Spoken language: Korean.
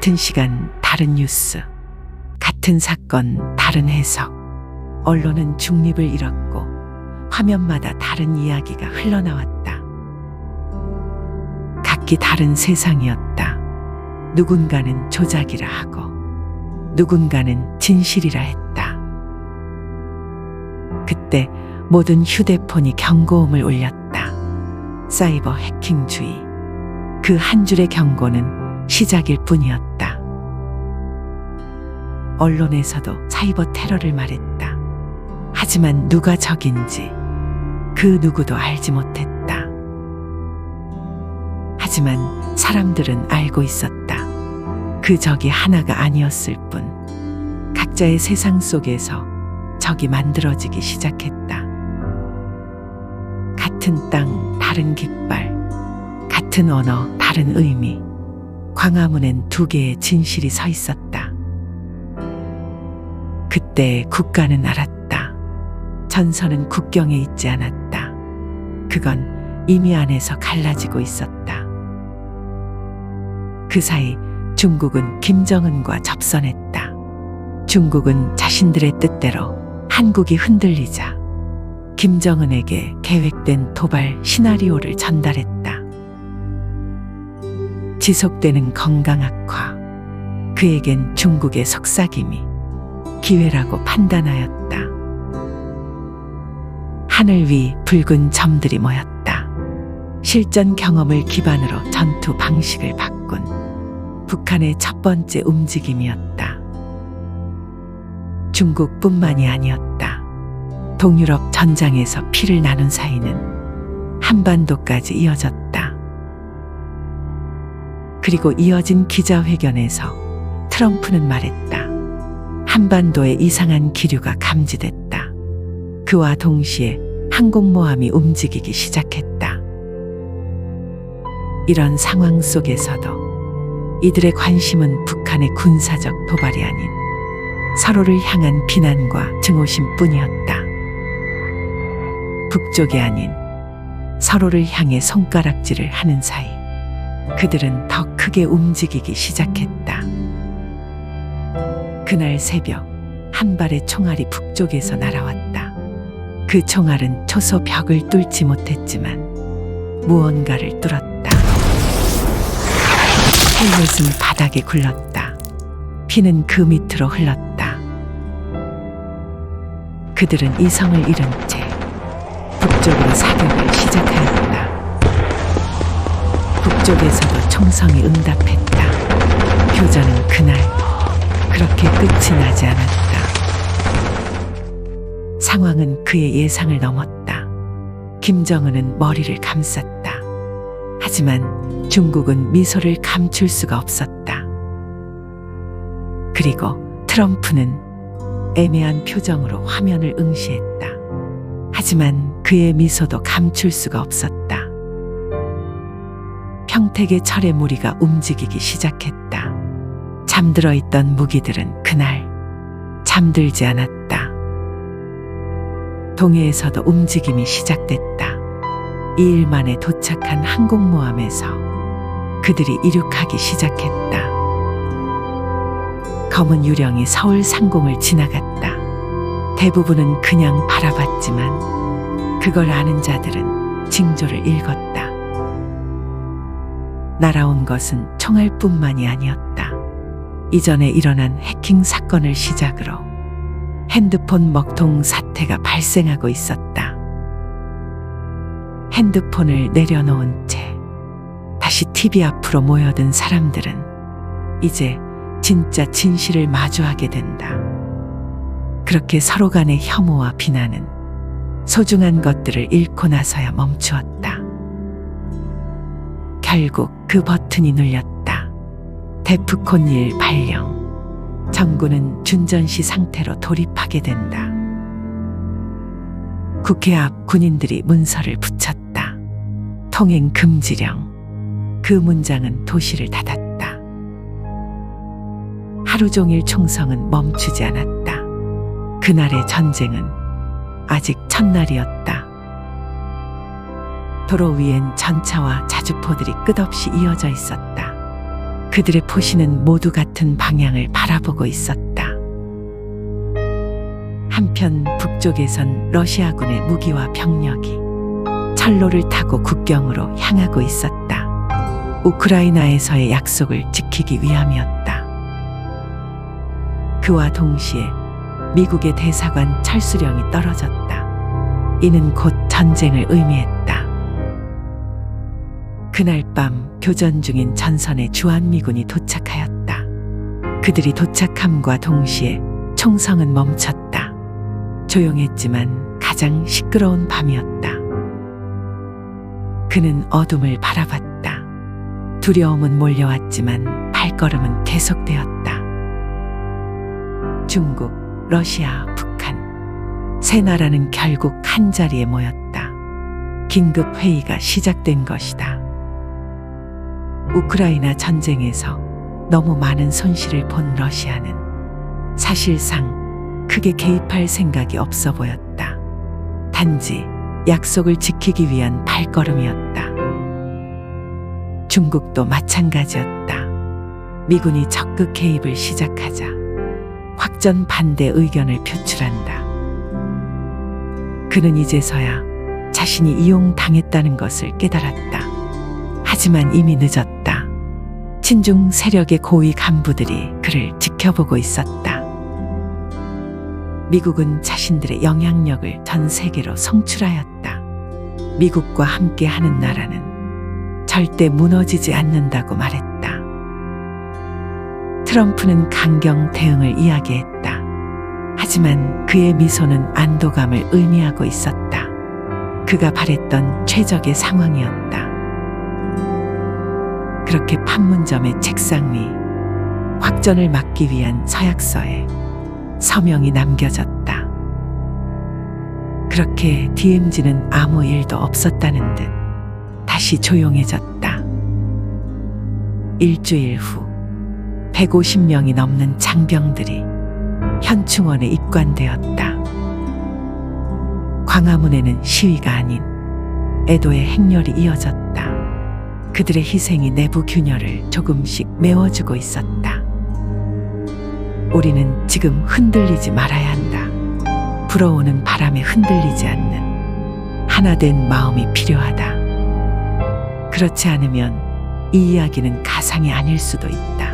같은 시간 다른 뉴스, 같은 사건 다른 해석. 언론은 중립을 잃었고 화면마다 다른 이야기가 흘러나왔다. 각기 다른 세상이었다. 누군가는 조작이라 하고 누군가는 진실이라 했다. 그때 모든 휴대폰이 경고음을 울렸다. 사이버 해킹주의. 그 한 줄의 경고는 시작일 뿐이었다. 언론에서도 사이버 테러를 말했다. 하지만 누가 적인지 그 누구도 알지 못했다. 하지만 사람들은 알고 있었다. 그 적이 하나가 아니었을 뿐 각자의 세상 속에서 적이 만들어지기 시작했다. 같은 땅, 다른 깃발, 같은 언어, 다른 의미. 광화문엔 두 개의 진실이 서 있었다. 그때 국가는 알았다. 전선은 국경에 있지 않았다. 그건 이미 안에서 갈라지고 있었다. 그 사이 중국은 김정은과 접선했다. 중국은 자신들의 뜻대로 한국이 흔들리자 김정은에게 계획된 도발 시나리오를 전달했다. 지속되는 건강 악화. 그에겐 중국의 속삭임이 기회라고 판단하였다. 하늘 위 붉은 점들이 모였다. 실전 경험을 기반으로 전투 방식을 바꾼 북한의 첫 번째 움직임이었다. 중국뿐만이 아니었다. 동유럽 전장에서 피를 나눈 사이는 한반도까지 이어졌다. 그리고 이어진 기자회견에서 트럼프는 말했다. 한반도에 이상한 기류가 감지됐다. 그와 동시에 항공모함이 움직이기 시작했다. 이런 상황 속에서도 이들의 관심은 북한의 군사적 도발이 아닌 서로를 향한 비난과 증오심 뿐이었다. 북쪽이 아닌 서로를 향해 손가락질을 하는 사이 그들은 더 크게 움직이기 시작했다. 그날 새벽 한 발의 총알이 북쪽에서 날아왔다. 그 총알은 초소 벽을 뚫지 못했지만 무언가를 뚫었다. 헬멧은 바닥에 굴렀다. 피는 그 밑으로 흘렀다. 그들은 이성을 잃은 채 북쪽으로 사격을 시작하였다. 북쪽에서도 총성이 응답했다. 교전은 그날 그렇게 끝이 나지 않았다. 상황은 그의 예상을 넘었다. 김정은은 머리를 감쌌다. 하지만 중국은 미소를 감출 수가 없었다. 그리고 트럼프는 애매한 표정으로 화면을 응시했다. 하지만 그의 미소도 감출 수가 없었다. 평택의 철의 무리가 움직이기 시작했다. 잠들어 있던 무기들은 그날 잠들지 않았다. 동해에서도 움직임이 시작됐다. 2일 만에 도착한 항공모함에서 그들이 이륙하기 시작했다. 검은 유령이 서울 상공을 지나갔다. 대부분은 그냥 바라봤지만 그걸 아는 자들은 징조를 읽었다. 날아온 것은 총알뿐만이 아니었다. 이전에 일어난 해킹 사건을 시작으로 핸드폰 먹통 사태가 발생하고 있었다. 핸드폰을 내려놓은 채 다시 TV 앞으로 모여든 사람들은 이제 진짜 진실을 마주하게 된다. 그렇게 서로 간의 혐오와 비난은 소중한 것들을 잃고 나서야 멈추었다. 결국 그 버튼이 눌렸다. 데프콘 1 발령. 정부는 준전시 상태로 돌입하게 된다. 국회 앞 군인들이 문서를 붙였다. 통행 금지령. 그 문장은 도시를 닫았다. 하루 종일 총성은 멈추지 않았다. 그날의 전쟁은 아직 첫날이었다. 도로 위엔 전차와 자주포들이 끝없이 이어져 있었다. 그들의 포시는 모두 같은 방향을 바라보고 있었다. 한편 북쪽에선 러시아군의 무기와 병력이 철로를 타고 국경으로 향하고 있었다. 우크라이나에서의 약속을 지키기 위함이었다. 그와 동시에 미국의 대사관 철수령이 떨어졌다. 이는 곧 전쟁을 의미했다. 그날 밤 교전 중인 전선에 주한미군이 도착하였다. 그들이 도착함과 동시에 총성은 멈췄다. 조용했지만 가장 시끄러운 밤이었다. 그는 어둠을 바라봤다. 두려움은 몰려왔지만 발걸음은 계속되었다. 중국, 러시아, 북한. 세 나라는 결국 한 자리에 모였다. 긴급 회의가 시작된 것이다. 우크라이나 전쟁에서 너무 많은 손실을 본 러시아는 사실상 크게 개입할 생각이 없어 보였다. 단지 약속을 지키기 위한 발걸음이었다. 중국도 마찬가지였다. 미군이 적극 개입을 시작하자 확전 반대 의견을 표출한다. 그는 이제서야 자신이 이용당했다는 것을 깨달았다. 하지만 이미 늦었다. 친중 세력의 고위 간부들이 그를 지켜보고 있었다. 미국은 자신들의 영향력을 전 세계로 성출하였다. 미국과 함께 하는 나라는 절대 무너지지 않는다고 말했다. 트럼프는 강경 대응을 이야기했다. 하지만 그의 미소는 안도감을 의미하고 있었다. 그가 바랬던 최적의 상황이었다. 판문점의 책상 위 확전을 막기 위한 서약서에 서명이 남겨졌다. 그렇게 DMZ는 아무 일도 없었다는 듯 다시 조용해졌다. 일주일 후 150명이 넘는 장병들이 현충원에 입관되었다. 광화문에는 시위가 아닌 애도의 행렬이 이어졌다. 그들의 희생이 내부 균열을 조금씩 메워주고 있었다. 우리는 지금 흔들리지 말아야 한다. 불어오는 바람에 흔들리지 않는 하나된 마음이 필요하다. 그렇지 않으면 이 이야기는 가상이 아닐 수도 있다.